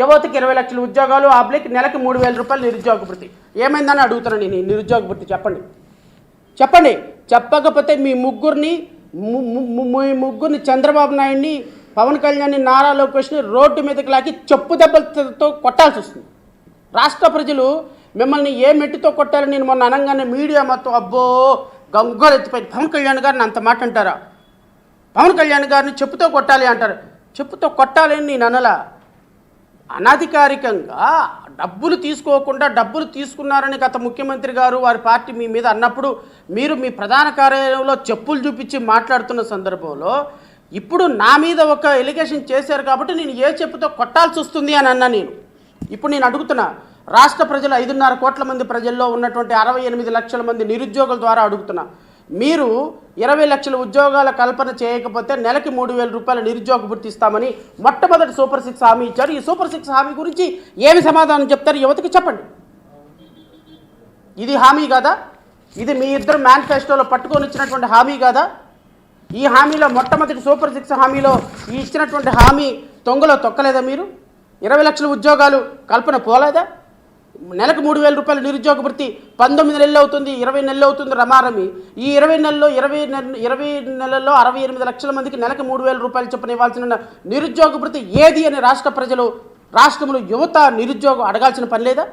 యువతకి ఇరవై లక్షల ఉద్యోగాలు ఆబ్లిక్ నెలకి మూడు వేల రూపాయలు నిరుద్యోగ భృతి. ఏమైందని అడుగుతున్నాను నేను నిరుద్యోగ భృతి చెప్పండి. చెప్పండి. చెప్పకపోతే మీ ముగ్గురిని మీ ముగ్గురిని చంద్రబాబు నాయుడిని పవన్ కళ్యాణ్ని నారా లోకేష్ని రోడ్డు మీదకి లాగి చెప్పు దెబ్బలతో కొట్టాల్సి వస్తుంది. రాష్ట్ర ప్రజలు మిమ్మల్ని ఏ మెట్టితో కొట్టారని నేను మొన్న అనగానే మీడియా మొత్తం అబ్బో గంగోలు ఎత్తిపోయింది. పవన్ కళ్యాణ్ గారిని అంత మాట అంటారా? పవన్ కళ్యాణ్ గారిని చెప్పుతో కొట్టాలి అంటారు. చెప్పుతో కొట్టాలని నేను అనలా. అనధికారికంగా డబ్బులు తీసుకోకుండా డబ్బులు తీసుకున్నారని గత ముఖ్యమంత్రి గారు వారి పార్టీ మీ మీద అన్నప్పుడు మీరు మీ ప్రధాన కార్యాలయంలో చెప్పులు చూపించి మాట్లాడుతున్న సందర్భంలో ఇప్పుడు నా మీద ఒక ఎలిగేషన్ చేశారు కాబట్టి నేను ఏ చెప్పుతో కొట్టాల్సి వస్తుంది అని అన్నా నేను. ఇప్పుడు నేను అడుగుతున్నా రాష్ట్ర ప్రజలు ఐదున్నర కోట్ల మంది ప్రజల్లో ఉన్నటువంటి అరవై ఎనిమిది లక్షల మంది నిరుద్యోగుల ద్వారా అడుగుతున్నా మీరు ఇరవై లక్షల ఉద్యోగాల కల్పన చేయకపోతే నెలకి మూడు వేల రూపాయల నిరుద్యోగ భృతి ఇస్తామని మొట్టమొదటి సూపర్ సిక్స్ హామీ ఇచ్చారు. ఈ సూపర్ సిక్స్ హామీ గురించి ఏమి సమాధానం చెప్తారు యువతకి చెప్పండి. ఇది హామీ కాదా? ఇది మీ ఇద్దరు మేనిఫెస్టోలో పట్టుకొని ఇచ్చినటువంటి హామీ కాదా? ఈ హామీలో మొట్టమొదటి సూపర్ సిక్స్ హామీలో ఈ ఇచ్చినటువంటి హామీ తొంగలో తొక్కలేదా మీరు? ఇరవై లక్షల ఉద్యోగాలు కల్పన పోలేదా? నెలకు మూడు వేల రూపాయల నిరుద్యోగ భృతి పంతొమ్మిది నెలలు అవుతుంది ఇరవై నెలలు అవుతుంది రమారమి. ఈ ఇరవై నెలల్లో ఇరవై నెల ఇరవై నెలల్లో అరవై ఎనిమిది లక్షల మందికి నెలకు మూడు వేల రూపాయలు చొప్పున ఇవ్వాల్సిన నిరుద్యోగ భృతి ఏది అని రాష్ట్ర ప్రజలు రాష్ట్రంలో యువత నిరుద్యోగం అడగాల్సిన పని లేదా?